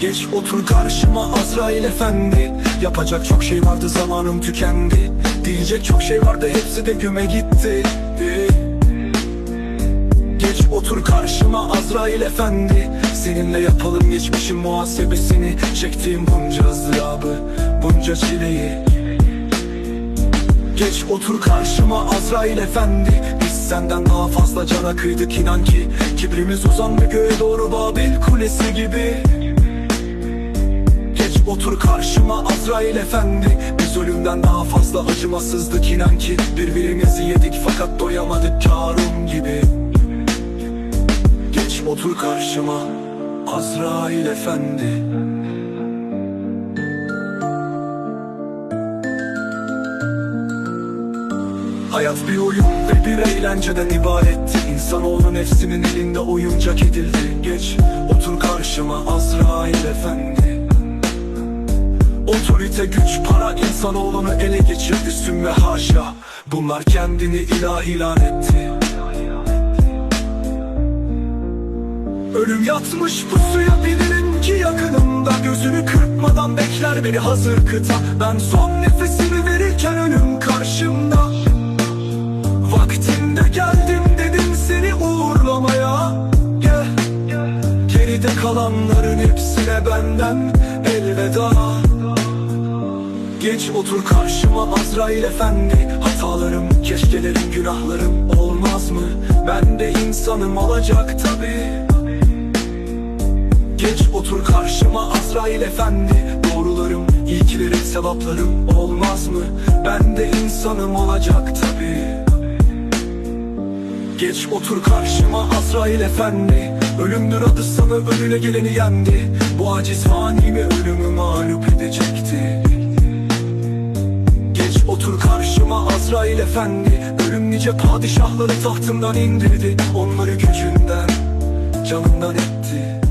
Geç otur karşıma Azrail efendi. Yapacak çok şey vardı zamanım tükendi. Diyecek çok şey vardı hepsi de güme gitti. Geç otur karşıma Azrail efendi. Seninle yapalım geçmişin muhasebesini. Çektiğim bunca ızdırabı, bunca çileyi. Geç otur karşıma Azrail efendi. Biz senden daha fazla cana kıydık inan ki. Kibrimiz uzandı göğe doğru Babil kulesi gibi otur karşıma Azrail efendi. Biz ölümden daha fazla acımasızdık inan ki. Birbirimizi yedik fakat doyamadık Karun gibi. Geç otur karşıma Azrail efendi. Hayat bir oyun ve bir eğlenceden ibaretti. İnsanoğlu nefsinin elinde oyuncak edildi. Geç otur karşıma Azrail efendi Otorite güç para insanoğlunu ele geçirdi sümme haşa. Bunlar kendini ilah ilan etti. Ölüm yatmış pusuya bilirim ki yakınımda. Gözünü kırpmadan bekler beni hazır kıta. Ben son nefesimi verirken ölüm karşımda. Vaktinde geldim dedim seni uğurlamaya. Gel. Geride kalanların hepsine benden elveda Geç otur karşıma Azrail efendi. Hatalarım, keşkelerim, günahlarım olmaz mı? Ben de insanım olacak tabi Geç otur karşıma Azrail efendi. Doğrularım, iyikilerim, sevaplarım olmaz mı? Ben de insanım olacak tabi Geç otur karşıma Azrail efendi. Ölümdür adı sana önüne geleni yendi. Bu aciz fani mi ölümü mağlup edecekti Azrail efendi Ölüm nice padişahları tahtından indirdi. Onları gücünden, canından etti